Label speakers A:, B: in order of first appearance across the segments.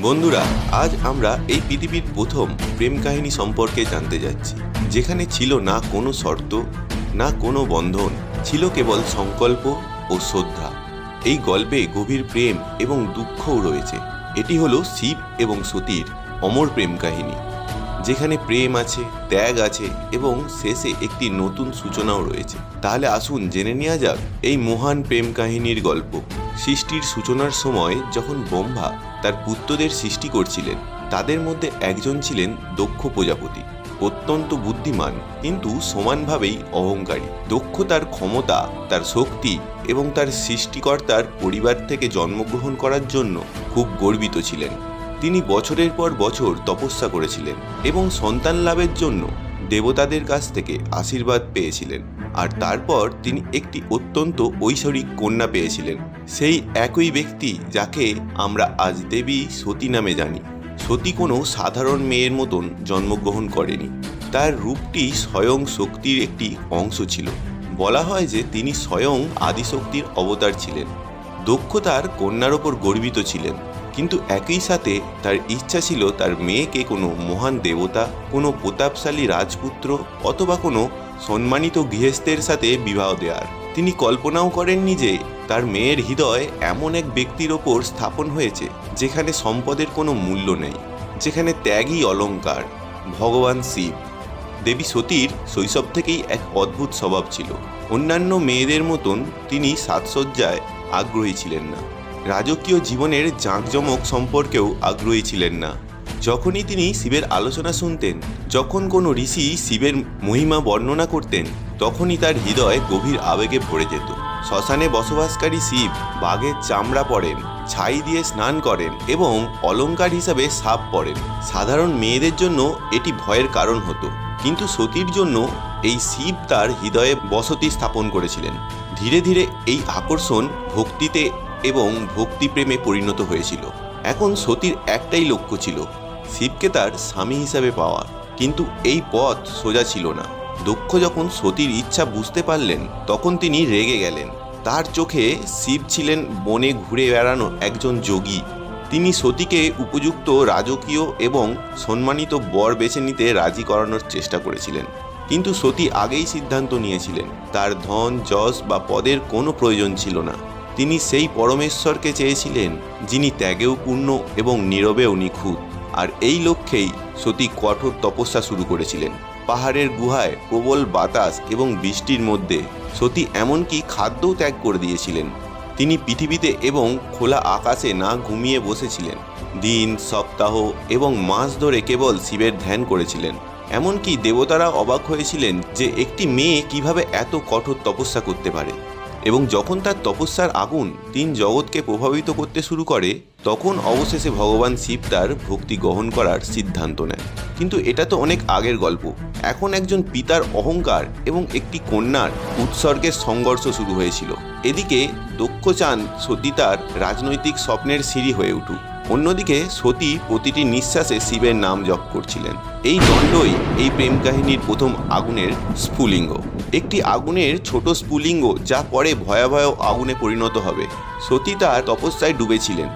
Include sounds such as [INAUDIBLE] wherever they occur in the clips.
A: বন্ধুরা, আজ আমরা এই পৃথিবীর প্রথম প্রেম কাহিনী সম্পর্কে জানতে যাচ্ছি। যেখানে ছিল না কোনো শর্ত, না কোনো বন্ধন, ছিল কেবল সংকল্প ও শ্রদ্ধা। এই গল্পে গভীর প্রেম এবং দুঃখও রয়েছে। এটি হলো শিব এবং সতীর অমর প্রেম কাহিনী। যেখানে প্রেম আছে, ত্যাগ আছে এবং শেষে একটি নতুন সূচনাও রয়েছে। তাহলে আসুন জেনে নেওয়া যাক এই মহান প্রেম কাহিনীর গল্প। সৃষ্টির সূচনার সময় যখন ব্রহ্মা তার পুত্রদের সৃষ্টি করছিলেন। তাদের মধ্যে একজন ছিলেন দক্ষ প্রজাপতি, অত্যন্ত বুদ্ধিমান কিন্তু সমানভাবেই অহংকারী। দক্ষ তার ক্ষমতা, তার শক্তি এবং তার সৃষ্টিকর্তার পরিবার থেকে জন্মগ্রহণ করার জন্য খুব গর্বিত ছিলেন। তিনি বছরের পর বছর তপস্যা করেছিলেন এবং সন্তান লাভের জন্য দেবতাদের কাছ থেকে আশীর্বাদ পেয়েছিলেন। আর তারপর তিনি একটি অত্যন্ত ঐশ্বরিক কন্যা পেয়েছিলেন। সেই একই ব্যক্তি যাকে আমরা আজ দেবী সতী নামে জানি। সতী কোনো সাধারণ মেয়ের মতন জন্মগ্রহণ করেনি। তার রূপটি স্বয়ং শক্তির একটি অংশ ছিল। বলা হয় যে তিনি স্বয়ং আদিশক্তির অবতার ছিলেন। দক্ষ তার কন্যার ওপর গর্বিত ছিলেন। কিন্তু একই সাথে তার ইচ্ছা ছিল তার মেয়েকে কোনো মহান দেবতা, কোনো প্রতাপশালী রাজপুত্র অথবা কোনো সম্মানিত গৃহস্থের সাথে বিবাহ দেওয়ার তিনি কল্পনাও করেননি যে তার মেয়ের হৃদয় এমন এক ব্যক্তির ওপর স্থাপন হয়েছে যেখানে সম্পদের কোনো মূল্য নেই, যেখানে ত্যাগই অলংকার ভগবান শিব। দেবী সতীর শৈশব থেকেই এক অদ্ভুত স্বভাব ছিল। অন্যান্য মেয়েদের মতন তিনি সাজসজ্জায় আগ্রহী ছিলেন না। রাজকীয় জীবনের জাঁকজমক সম্পর্কেও আগ্রহী ছিলেন না। যখনই তিনি শিবের আলোচনা শুনতেন, যখন কোনো ঋষি শিবের মহিমা বর্ণনা করতেন, তখনই তার হৃদয় গভীর আবেগে ভরে যেত। শ্মশানে বসবাসকারী শিব বাঘের চামড়া পরেন, ছাই দিয়ে স্নান করেন এবং অলঙ্কার হিসাবে সাপ পরেন। সাধারণ মেয়েদের জন্য এটি ভয়ের কারণ হতো, কিন্তু সতীর জন্য এই শিব তার হৃদয়ে বসতি স্থাপন করেছিলেন। ধীরে ধীরে এই আকর্ষণ ভক্তিতে এবং ভক্তিপ্রেমে পরিণত হয়েছিল। এখন সতীর একটাই লক্ষ্য ছিল শিবকে তার স্বামী হিসাবে পাওয়া। কিন্তু এই পথ সোজা ছিল না। দক্ষ যখন সতীর ইচ্ছা বুঝতে পারলেন, তখন তিনি রেগে গেলেন। তার চোখে শিব ছিলেন বনে ঘুরে বেড়ানো একজন যোগী। তিনি সতীকে উপযুক্ত রাজকীয় এবং সম্মানিত বর বেছে নিতে রাজি করানোর চেষ্টা করেছিলেন। কিন্তু সতী আগেই সিদ্ধান্ত নিয়েছিলেন, তার ধন, যশ বা পদের কোনো প্রয়োজন ছিল না। তিনি সেই পরমেশ্বরকে চেয়েছিলেন, যিনি ত্যাগেও পূর্ণ এবং নীরবেও নিখুঁত। আর এই লক্ষ্যেই সতী কঠোর তপস্যা শুরু করেছিলেন। পাহাড়ের গুহায় প্রবল বাতাস এবং বৃষ্টির মধ্যে সতী এমনকি খাদ্যও ত্যাগ করে দিয়েছিলেন। তিনি পৃথিবীতে এবং খোলা আকাশে না ঘুমিয়ে বসেছিলেন। দিন, সপ্তাহ এবং মাস ধরে কেবল শিবের ধ্যান করেছিলেন। এমনকি দেবতারা অবাক হয়েছিলেন যে একটি মেয়ে কীভাবে এত কঠোর তপস্যা করতে পারে। এবং যখন তার তপস্যার আগুন তিন জগৎকে প্রভাবিত করতে শুরু করে, তখন অবশেষে ভগবান শিব তার ভক্তি গ্রহণ করার সিদ্ধান্ত নেন। কিন্তু এটা তো অনেক আগের গল্প। এখন একজন পিতার অহংকার এবং একটি কন্যার উৎসর্গের সংঘর্ষ শুরু হয়েছিল। এদিকে দক্ষ চান সতী তার রাজনৈতিক স্বপ্নের সিঁড়ি হয়ে উঠুক। অন্যদিকে সতী প্রতিটি নিঃশ্বাসে শিবের নাম জপ করছিলেন। এই দণ্ডই এই প্রেম কাহিনীর প্রথম আগুনের স্ফুলিঙ্গ। একটি আগুনের ছোট স্ফুলিঙ্গ যা পরে ভয়াবহ আগুনে পরিণত হবে। সতী তার তপস্যায় ডুবেছিলেন।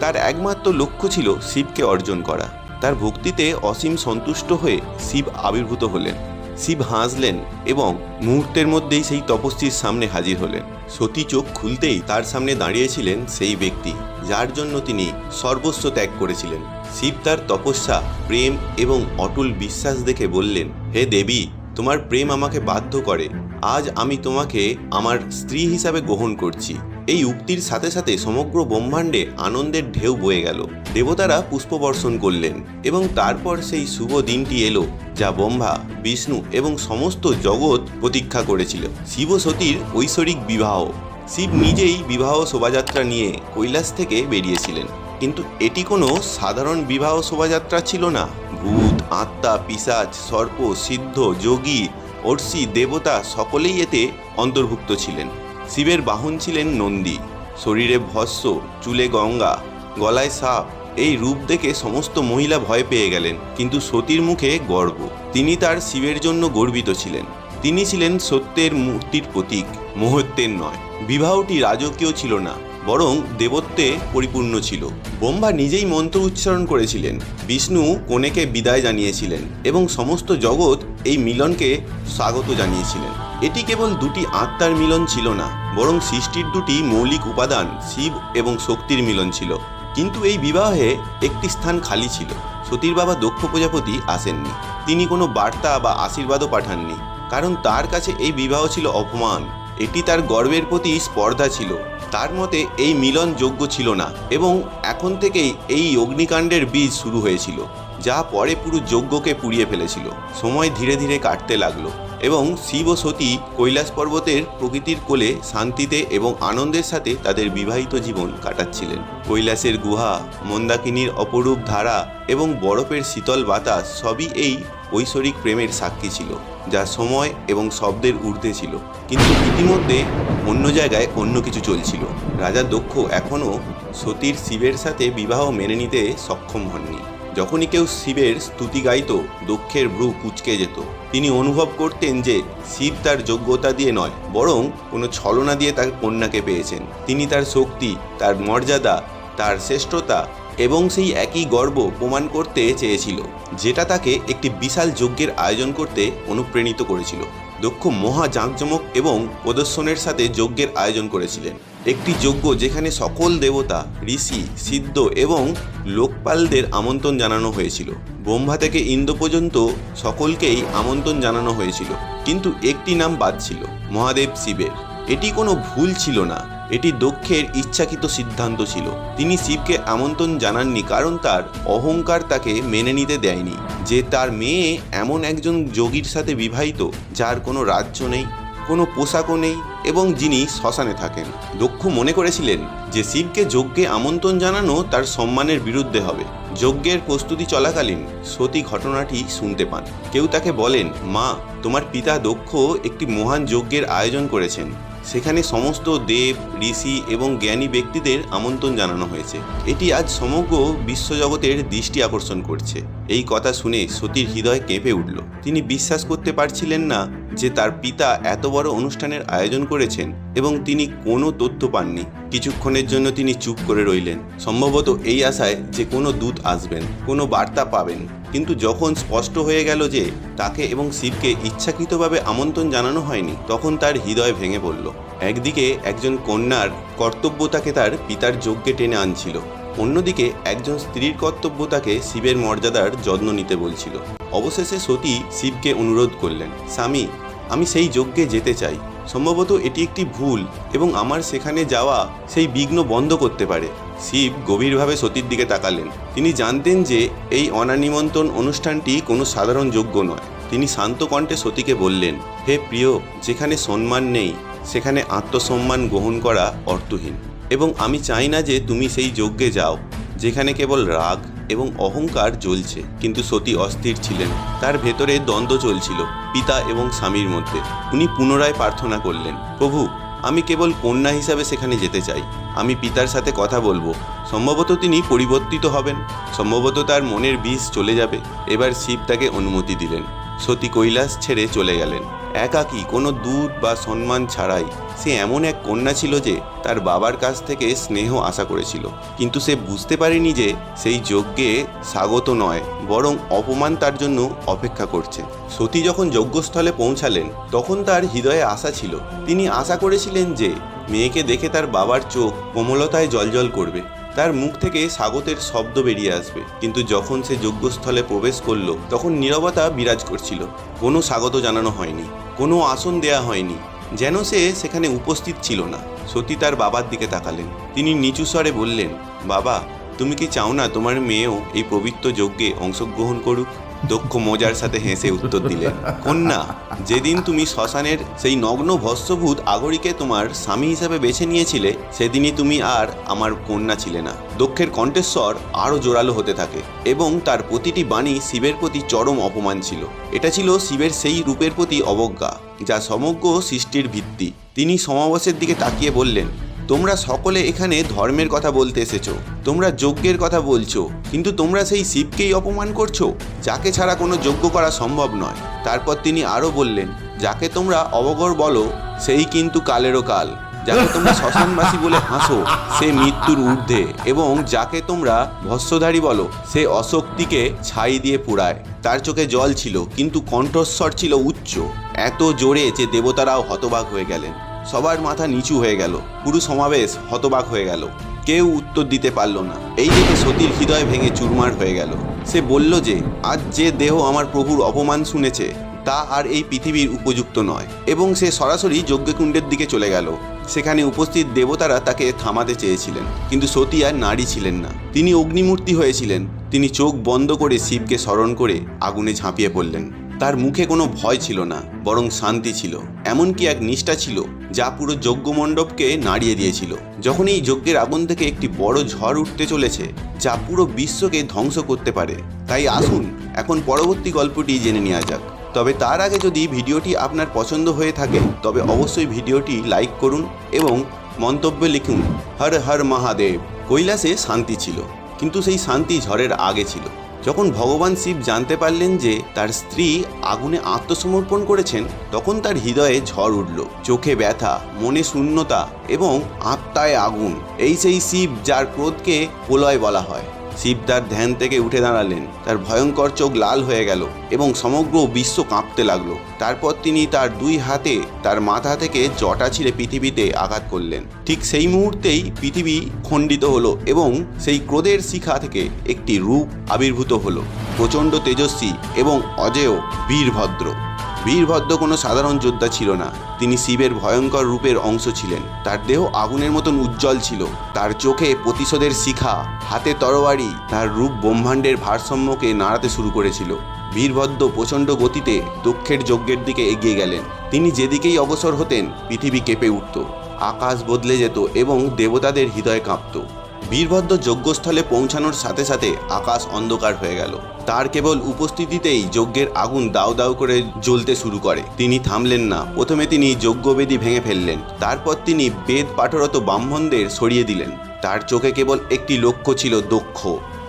A: তার একমাত্র লক্ষ্য ছিল শিবকে অর্জন করা। তার ভক্তিতে অসীম সন্তুষ্ট হয়ে শিব আবির্ভূত হলেন। শিব হাসলেন এবং মুহূর্তের মধ্যেই সেই তপস্বীর সামনে হাজির হলেন। সতী চোখ খুলতেই তার সামনে দাঁড়িয়েছিলেন সেই ব্যক্তি, যার জন্য তিনি সর্বস্ব ত্যাগ করেছিলেন। শিব তার তপস্যা, প্রেম এবং অটল বিশ্বাস দেখে বললেন, হে দেবী তোমার প্রেম আমাকে বাধ্য করে। আজ আমি তোমাকে আমার স্ত্রী হিসাবে গ্রহণ করছি। এই উক্তির সাথে সাথে সমগ্র ব্রহ্মাণ্ডে আনন্দের ঢেউ বয়ে গেল। দেবতারা পুষ্পবর্ষণ করলেন এবং তারপর সেই শুভ দিনটি এলো, যা ব্রহ্মা, বিষ্ণু এবং সমস্ত জগৎ প্রতীক্ষা করেছিল। শিব সতীর ঐশ্বরিক বিবাহ। শিব নিজেই বিবাহ শোভাযাত্রা নিয়ে কৈলাস থেকে বেরিয়েছিলেন। কিন্তু এটি কোনো সাধারণ বিবাহ শোভাযাত্রা ছিল না। ভূত, আত্মা, পিসাচ, সর্প, সিদ্ধ, যোগী অর্ষি দেবতা সকলেই এতে অন্তর্ভুক্ত ছিলেন। শিবের বাহন ছিলেন নন্দী। শরীরে ভস্য চুলে গঙ্গা, গলায় সাপ, এই রূপ দেখে সমস্ত মহিলা ভয় পেয়ে গেলেন, কিন্তু সতীর মুখে গর্ব। তিনি তার শিবের জন্য গর্বিত ছিলেন। তিনি ছিলেন সত্যের মূর্তির প্রতীক মুহূর্তের নয়। বিবাহটি রাজকীয় ছিল না। বরং দেবত্বে পরিপূর্ণ ছিল। ব্রহ্মা নিজেই মন্ত্র উচ্চারণ করেছিলেন। বিষ্ণু কনেকে বিদায় জানিয়েছিলেন এবং সমস্ত জগৎ এই মিলনকে স্বাগত জানিয়েছিলেন। এটি কেবল দুটি আত্মার মিলন ছিল না, বরং সৃষ্টির দুটি মৌলিক উপাদান, শিব এবং শক্তির মিলন ছিল। কিন্তু এই বিবাহে একটি স্থান খালি ছিল। সতীর বাবা দক্ষ প্রজাপতি আসেননি। তিনি কোনো বার্তা বা আশীর্বাদও পাঠাননি। কারণ তার কাছে এই বিবাহ ছিল অপমান। এটি তার গর্বের প্রতি স্পর্ধা ছিল। তার মতে এই মিলন যোগ্য ছিল না, এবং এখন থেকেই এই অগ্নিকাণ্ডের বীজ শুরু হয়েছিল। যা পরে পুরো যজ্ঞকে পুড়িয়ে ফেলেছিল। সময় ধীরে ধীরে কাটতে লাগল এবং শিব ও সতী কৈলাস পর্বতের প্রকৃতির কোলে শান্তিতে এবং আনন্দের সাথে তাদের বিবাহিত জীবন কাটাচ্ছিলেন। কৈলাসের গুহা, মন্দাকিনীর অপরূপ ধারা এবং বরফের শীতল বাতাস সবই এই ঐশ্বরিক প্রেমের সাক্ষী ছিল, যা সময় এবং শব্দের ঊর্ধ্বে ছিল। কিন্তু ইতিমধ্যে অন্য জায়গায় অন্য কিছু চলছিল। রাজা দক্ষ এখনও সতীর শিবের সাথে বিবাহ মেনে নিতে সক্ষম হননি। যখনই কেউ শিবের স্তুতি গাইত দক্ষের ভ্রু কুচকে যেত। তিনি অনুভব করতেন যে শিব তার যোগ্যতা দিয়ে নয়, বরং কোনো ছলনা দিয়ে তার কন্যাকে পেয়েছেন। তিনি তার শক্তি, তার মর্যাদা, তার শ্রেষ্ঠতা এবং সেই একই গর্ব প্রমাণ করতে চেয়েছিল, যেটা তাকে একটি বিশাল যজ্ঞের আয়োজন করতে অনুপ্রাণিত করেছিল। দক্ষ মহা জাঁকজমক এবং প্রদর্শনের সাথে যজ্ঞের আয়োজন করেছিলেন। একটি যজ্ঞ যেখানে সকল দেবতা, ঋষি, সিদ্ধ এবং লোকপালদের আমন্ত্রণ জানানো হয়েছিল। ব্রহ্মা থেকে ইন্দ্র পর্যন্ত সকলকেই আমন্ত্রণ জানানো হয়েছিল, কিন্তু একটি নাম বাদ ছিল, মহাদেব শিবের। এটি কোনো ভুল ছিল না, এটি দক্ষের ইচ্ছাকৃত সিদ্ধান্ত ছিল। তিনি শিবকে আমন্ত্রণ জানাননি কারণ তার অহংকার তাকে মেনে নিতে দেয়নি। যে তার মেয়ে এমন একজন যোগীর সাথে বিবাহিত, যার কোনো রাজ্য নেই। কোনো পোশাকও নেই এবং যিনি শ্মশানে থাকেন। দক্ষ মনে করেছিলেন যে শিবকে যজ্ঞে আমন্ত্রণ জানানো তার সম্মানের বিরুদ্ধে হবে। যজ্ঞের প্রস্তুতি চলাকালীন সতী ঘটনাটি শুনতে পান। কেউ তাকে বলেন, মা, তোমার পিতা দক্ষ একটি মহান যজ্ঞের আয়োজন করেছেন। সেখানে সমস্ত দেব, ঋষি এবং জ্ঞানী ব্যক্তিদের আমন্ত্রণ জানানো হয়েছে। এটি আজ সমগ্র বিশ্বজগতের দৃষ্টি আকর্ষণ করছে। এই কথা শুনে সতীর হৃদয় কেঁপে উঠল। তিনি বিশ্বাস করতে পারছিলেন না যে তার পিতা এত বড় অনুষ্ঠানের আয়োজন করেছেন এবং তিনি কোনো তথ্য পাননি। কিছুক্ষণের জন্য তিনি চুপ করে রইলেন। সম্ভবত এই আশায় যে কোনো দূত আসবেন, কোনো বার্তা পাবেন। কিন্তু যখন স্পষ্ট হয়ে গেল যে তাকে এবং শিবকে ইচ্ছাকৃতভাবে আমন্ত্রণ জানানো হয়নি, তখন তার হৃদয় ভেঙে পড়ল। একদিকে একজন কন্যার কর্তব্য তাকে তার পিতার যজ্ঞে টেনে আনছিল, অন্যদিকে একজন স্ত্রীর কর্তব্য তাকে শিবের মর্যাদার যত্ন নিতে বলছিল। অবশেষে সতী শিবকে অনুরোধ করলেন, স্বামী, আমি সেই যজ্ঞে যেতে চাই। সম্ভবত এটি একটি ভুল এবং আমার সেখানে যাওয়া সেই বিঘ্ন বন্ধ করতে পারে। শিব গভীরভাবে সতীর দিকে তাকালেন। তিনি জানতেন যে এই অনানিমন্ত্রণ অনুষ্ঠানটি কোনো সাধারণ যজ্ঞ নয়। তিনি শান্ত কণ্ঠে সতীকে বললেন, হে প্রিয়, যেখানে সম্মান নেই, সেখানে আত্মসম্মান গ্রহণ করা অর্থহীন। এবং আমি চাই না যে তুমি সেই যজ্ঞে যাও, যেখানে কেবল রাগ এবং অহংকার জ্বলছে। কিন্তু সতী অস্থির ছিলেন। তার ভেতরে দ্বন্দ্ব চলছিল, পিতা এবং স্বামীর মধ্যে। উনি পুনরায় প্রার্থনা করলেন, প্রভু আমি কেবল কন্যা হিসাবে সেখানে যেতে চাই। আমি পিতার সাথে কথা বলব। সম্ভবত তিনি পরিবর্তিত হবেন। সম্ভবত তার মনের বিষ চলে যাবে। এবার শিব তাকে অনুমতি দিলেন। সতী কৈলাস ছেড়ে চলে গেলেন। একাকী, কোনো দুধ বা সম্মান ছাড়াই। সে এমন এক কন্যা ছিল যে, তার বাবার কাছ থেকে স্নেহ আশা করেছিল। কিন্তু সে বুঝতে পারেনি যে, সেই যজ্ঞে স্বাগত নয়, বরং অপমান তার জন্য অপেক্ষা করছে। সতী যখন যজ্ঞস্থলে পৌঁছালেন, তখন তার হৃদয়ে আশা ছিল। তিনি আশা করেছিলেন যে, মেয়েকে দেখে তার বাবার চোখ কোমলতায় জলজল করবে। তার মুখ থেকে স্বাগতের শব্দ বেরিয়ে আসবে। কিন্তু যখন সে যজ্ঞস্থলে প্রবেশ করল, তখন নীরবতা বিরাজ করছিল। কোনো স্বাগত জানানো হয়নি, কোনো আসন দেয়া হয়নি, যেন সে সেখানে উপস্থিত ছিল না। সতী তার বাবার দিকে তাকালেন। তিনি নিচু স্বরে বললেন, বাবা, তুমি কি চাও না তোমার মেয়েও এই পবিত্র যজ্ঞে অংশগ্রহণ করুক? দক্ষ মজার সাথে হেসে উত্তর দিলেন কন্যা, যেদিন তুমি শ্মশানের সেই নগ্ন ভস্যভূত আগরিকে তোমার স্বামী হিসাবে বেছে নিয়েছিলে, সেদিনই তুমি আর আমার কন্যা ছিলে না। দক্ষের কণ্ঠস্বর আরও জোরালো হতে থাকে এবং তার প্রতিটি বাণী শিবের প্রতি চরম অপমান ছিল। এটা ছিল শিবের সেই রূপের প্রতি অবজ্ঞা, যা সমগ্র সৃষ্টির ভিত্তি। তিনি সমাবেশের দিকে তাকিয়ে বললেন তোমরা সকলে এখানে ধর্মের কথা বলতে এসেছ। তোমরা যজ্ঞের কথা বলছো কিন্তু তোমরা সেই শিবকেই অপমান করছ যাকে ছাড়া কোনো যজ্ঞ করা সম্ভব নয়। তারপর তিনি আরও বললেন যাকে তোমরা অবগর বলো সেই কিন্তু কালেরও কাল। যাকে তোমরা [LAUGHS] শ্মশানবাসী বলে হাসো সে মৃত্যুর ঊর্ধ্বে এবং যাকে তোমরা ভস্যধারী বলো সে অশক্তিকে ছাই দিয়ে পোড়ায়। তার চোখে জল ছিল কিন্তু কণ্ঠস্বর ছিল উচ্চ। এত জোরে যে দেবতারাও হতবাক হয়ে গেলেন। সবার মাথা নিচু হয়ে গেল। পুরো সমাবেশ হতবাক হয়ে গেল। কেউ উত্তর দিতে পারল না। এই দেখে সতীর হৃদয় ভেঙে চুরমার হয়ে গেল। সে বলল যে, আজ যে দেহ আমার প্রভুর অপমান শুনেছে, তা আর এই পৃথিবীর উপযুক্ত নয়। এবং সে সরাসরি যজ্ঞকুণ্ডের দিকে চলে গেল। সেখানে উপস্থিত দেবতারা তাকে থামাতে চেয়েছিলেন। কিন্তু সতী আর নারী ছিলেন না। তিনি অগ্নিমূর্তি হয়েছিলেন। তিনি চোখ বন্ধ করে শিবকে স্মরণ করে আগুনে ঝাঁপিয়ে পড়লেন। তার মুখে কোনো ভয় ছিল না, বরং শান্তি ছিল। এমনকি এক নিষ্ঠা ছিল। যা পুরো যজ্ঞমণ্ডপকে নাড়িয়ে দিয়েছিল। যখন এই যজ্ঞের আগুন থেকে একটি বড় ঝড় উঠতে চলেছে, যা পুরো বিশ্বকে ধ্বংস করতে পারে। তাই আসুন, এখন পরবর্তী গল্পটি জেনে নেওয়া যাক। তবে তার আগে যদি ভিডিওটি আপনার পছন্দ হয়ে থাকে, তবে অবশ্যই ভিডিওটি লাইক করুন এবং মন্তব্যে লিখুন, হর হর মহাদেব। কৈলাসে শান্তি ছিল, কিন্তু সেই শান্তি ঝড়ের আগে ছিল। যখন ভগবান শিব জানতে পারলেন যে তার স্ত্রী আগুনে আত্মসমর্পণ করেছেন, তখন তার হৃদয়ে ঝড় উঠল। চোখে ব্যথা, মনে শূন্যতা এবং আত্মায় আগুন। এই সেই শিব যার ক্রোধকে প্রলয় বলা হয়। শিব তার ধ্যান থেকে উঠে দাঁড়ালেন। তার ভয়ঙ্কর চোখ লাল হয়ে গেল এবং সমগ্র বিশ্ব কাঁপতে লাগল। তারপর তিনি তার দুই হাতে তার মাথা থেকে জটা ছিঁড়ে পৃথিবীতে আঘাত করলেন। ঠিক সেই মুহূর্তেই পৃথিবী খণ্ডিত হলো এবং সেই ক্রোধের শিখা থেকে একটি রূপ আবির্ভূত হলো। প্রচণ্ড তেজস্বী এবং অজেয় বীরভদ্র। বীরভদ্র কোনো সাধারণ যোদ্ধা ছিল না। তিনি শিবের ভয়ঙ্কর রূপের অংশ ছিলেন। তার দেহ আগুনের মতন উজ্জ্বল ছিল। তার চোখে প্রতিশোধের শিখা, হাতে তরবারি তার রূপ ব্রহ্মাণ্ডের ভারসাম্যকে নাড়াতে শুরু করেছিল। বীরভদ্র প্রচণ্ড গতিতে দক্ষের যজ্ঞের দিকে এগিয়ে গেলেন। তিনি যেদিকেই অবসর হতেন, পৃথিবী কেঁপে উঠত। আকাশ বদলে যেত এবং দেবতাদের হৃদয় কাঁপত। বীরভদ্র যজ্ঞস্থলে পৌঁছানোর সাথে সাথে আকাশ অন্ধকার হয়ে গেল। তার কেবল উপস্থিতিতেই যজ্ঞের আগুন দাউ দাউ করে জ্বলতে শুরু করে। তিনি থামলেন না। প্রথমে তিনি যজ্ঞবেদী ভেঙে ফেললেন। তারপর তিনি বেদ পাঠরত ব্রাহ্মণদের সরিয়ে দিলেন। তার চোখে কেবল একটি লক্ষ্য ছিল দক্ষ।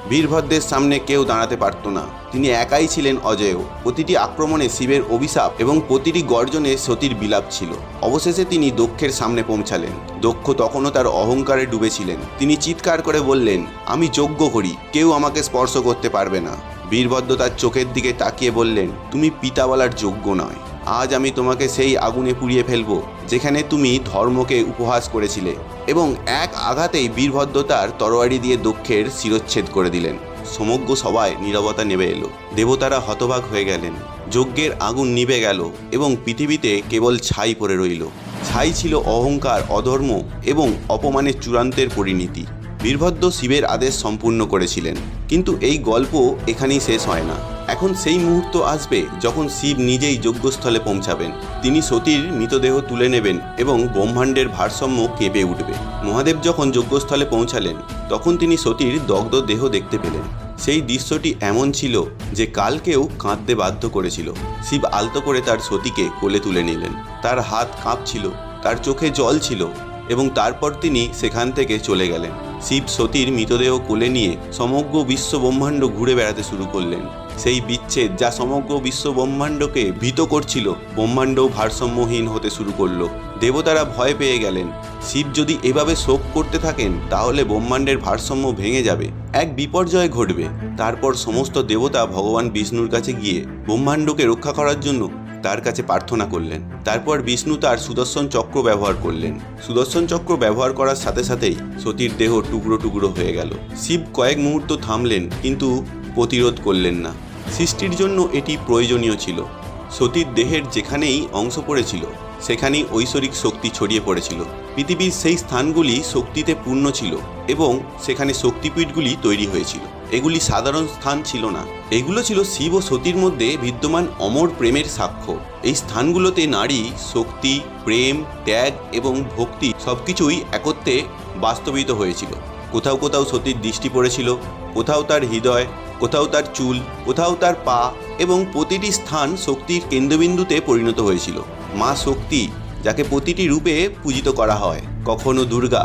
A: বীরভদ্রের সামনে কেউ দাঁড়াতে পারত না। তিনি একাই ছিলেন অজেয়। প্রতিটি আক্রমণে শিবের অভিশাপ এবং প্রতিটি গর্জনে সতীর বিলাপ ছিল। অবশেষে তিনি দক্ষের সামনে পৌঁছালেন। দক্ষ তখনও তার অহংকারে ডুবেছিলেন। তিনি চিৎকার করে বললেন, আমি যোগ্য করি কেউ আমাকে স্পর্শ করতে পারবে না। বীরভদ্র তার চোখের দিকে তাকিয়ে বললেন, তুমি পিতা বলার যোগ্য নয়। আজ আমি তোমাকে সেই আগুনে পুড়িয়ে ফেলব, যেখানে তুমি ধর্মকে উপহাস করেছিলে এবং এক আঘাতেই বীরভদ্র তার তরোয়ারি দিয়ে দক্ষের শিরচ্ছেদ করে দিলেন। সমগ্র সবাই নীরবতা নেমে এলো। দেবতারা হতবাক হয়ে গেলেন। যজ্ঞের আগুন নিভে গেল এবং পৃথিবীতে কেবল ছাই পড়ে রইল। ছাই ছিল অহংকার, অধর্ম এবং অপমানের চূড়ান্তের পরিণতি। বীরভদ্র শিবের আদেশ সম্পূর্ণ করেছিলেন। কিন্তু এই গল্প এখানেই শেষ হয় না। এখন সেই মুহূর্ত আসবে যখন শিব নিজেই যজ্ঞস্থলে পৌঁছাবেন। তিনি সতীর মৃতদেহ তুলে নেবেন এবং ব্রহ্মাণ্ডের ভারসাম্য কেঁপে উঠবে। মহাদেব যখন যজ্ঞস্থলে পৌঁছালেন, তখন তিনি সতীর দগ্ধ দেহ দেখতে পেলেন। সেই দৃশ্যটি এমন ছিল যে কালকেও কাঁদতে বাধ্য করেছিল। শিব আলতো করে তার সতীকে কোলে তুলে নিলেন। তার হাত কাঁপছিল, তার চোখে জল ছিল এবং তারপর তিনি সেখান থেকে চলে গেলেন। শিব সতীর মৃতদেহ কোলে নিয়ে সমগ্র বিশ্ব ব্রহ্মাণ্ড ঘুরে বেড়াতে শুরু করলেন। সেই বিচ্ছেদ যা সমগ্র বিশ্ব ব্রহ্মাণ্ডকে ভীত করছিল, ব্রহ্মাণ্ডও ভারসাম্যহীন হতে শুরু করল। দেবতারা ভয় পেয়ে গেলেন। শিব যদি এভাবে শোক করতে থাকেন, তাহলে ব্রহ্মাণ্ডের ভারসাম্য ভেঙে যাবে। এক বিপর্যয় ঘটবে। তারপর সমস্ত দেবতা ভগবান বিষ্ণুর কাছে গিয়ে ব্রহ্মাণ্ডকে রক্ষা করার জন্য তার কাছে প্রার্থনা করলেন। তারপর বিষ্ণু তার সুদর্শন চক্র ব্যবহার করলেন। সুদর্শন চক্র ব্যবহার করার সাথে সাথেই সতীর দেহ টুকরো টুকরো হয়ে গেল। শিব কয়েক মুহূর্ত থামলেন, কিন্তু প্রতিরোধ করলেন না। সৃষ্টির জন্য এটি প্রয়োজনীয় ছিল। সতীর দেহের যেখানেই অংশ পড়েছিল, সেখানেই ঐশ্বরিক শক্তি ছড়িয়ে পড়েছিল। পৃথিবীর সেই স্থানগুলি শক্তিতে পূর্ণ ছিল এবং সেখানে শক্তিপীঠগুলি তৈরি হয়েছিল। এগুলি সাধারণ স্থান ছিল না। এগুলো ছিল শিব ও সতীর মধ্যে বিদ্যমান অমর প্রেমের সাক্ষ্য। এই স্থানগুলোতে নারী, শক্তি, প্রেম, ত্যাগ এবং ভক্তি সবকিছুই একত্রে বাস্তবিত হয়েছিল। কোথাও কোথাও সতীর দৃষ্টি পড়েছিল, কোথাও তার হৃদয় কোথাও তার চুল, কোথাও তার পা এবং প্রতিটি স্থান শক্তির কেন্দ্রবিন্দুতে পরিণত হয়েছিল। মা শক্তি, যাকে প্রতিটি রূপে পূজিত করা হয়, কখনো দুর্গা,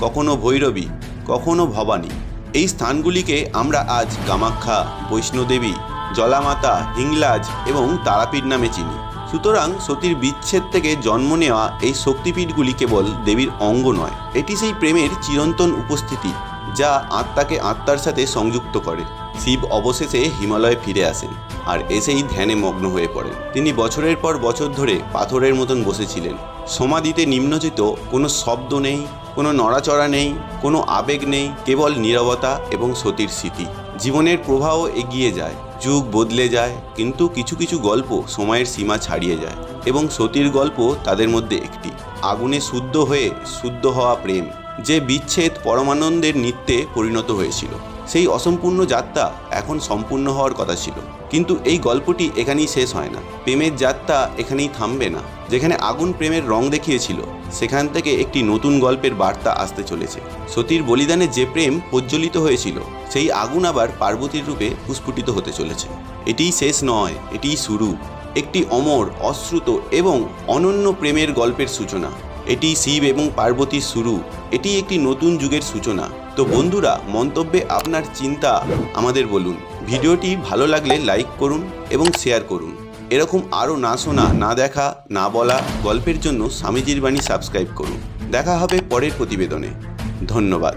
A: কখনো ভৈরবী, কখনো ভবানী। এই স্থানগুলিকে আমরা আজ কামাখ্যা, বৈষ্ণোদেবী, জলামাতা, হিংলাজ এবং তারাপীঠ নামে চিনি। সুতরাং সতীর বিচ্ছেদ থেকে জন্ম নেওয়া এই শক্তিপীঠগুলি কেবল দেবীর অঙ্গ নয়, এটি সেই প্রেমের চিরন্তন উপস্থিতি যা আত্মাকে আত্মার সাথে সংযুক্ত করে। শিব অবশেষে হিমালয়ে ফিরে আসেন আর এসেই ধ্যানে মগ্ন হয়ে পড়েন। তিনি বছরের পর বছর ধরে পাথরের মতন বসেছিলেন। সমাধিতে নিম্নজিত কোনো শব্দ নেই, কোনো নড়াচড়া নেই, কোনো আবেগ নেই, কেবল নীরবতা এবং সতীর স্মৃতি। জীবনের প্রবাহ এগিয়ে যায়, যুগ বদলে যায়, কিন্তু কিছু কিছু গল্প সময়ের সীমা ছাড়িয়ে যায় এবং সতীর গল্প তাদের মধ্যে একটি। আগুনে শুদ্ধ হয়ে শুদ্ধ হওয়া প্রেম, যে বিচ্ছেদ পরমানন্দের নিত্যে পরিণত হয়েছিল। সেই অসম্পূর্ণ যাত্রা এখন সম্পূর্ণ হওয়ার কথা ছিল। কিন্তু এই গল্পটি এখানেই শেষ হয় না। প্রেমের যাত্রা এখানেই থামবে না। যেখানে আগুন প্রেমের রং দেখিয়েছিল, সেখান থেকে একটি নতুন গল্পের বার্তা আসতে চলেছে। সতীর বলিদানে যে প্রেম প্রজ্বলিত হয়েছিল, সেই আগুন আবার পার্বতীর রূপে পুস্ফুটিত হতে চলেছে। এটিই শেষ নয়, এটিই শুরু। একটি অমর, অশ্রুত এবং অনন্য প্রেমের গল্পের সূচনা। এটি শিব এবং পার্বতীর শুরু। এটি একটি নতুন যুগের সূচনা। তো বন্ধুরা, মন্তব্যে আপনার চিন্তা আমাদের বলুন। ভিডিওটি ভালো লাগলে লাইক করুন এবং শেয়ার করুন। এরকম আরও না শোনা, না দেখা, না বলা গল্পের জন্য স্বামীজির বাণী সাবস্ক্রাইব করুন। দেখা হবে পরের প্রতিবেদনে। ধন্যবাদ।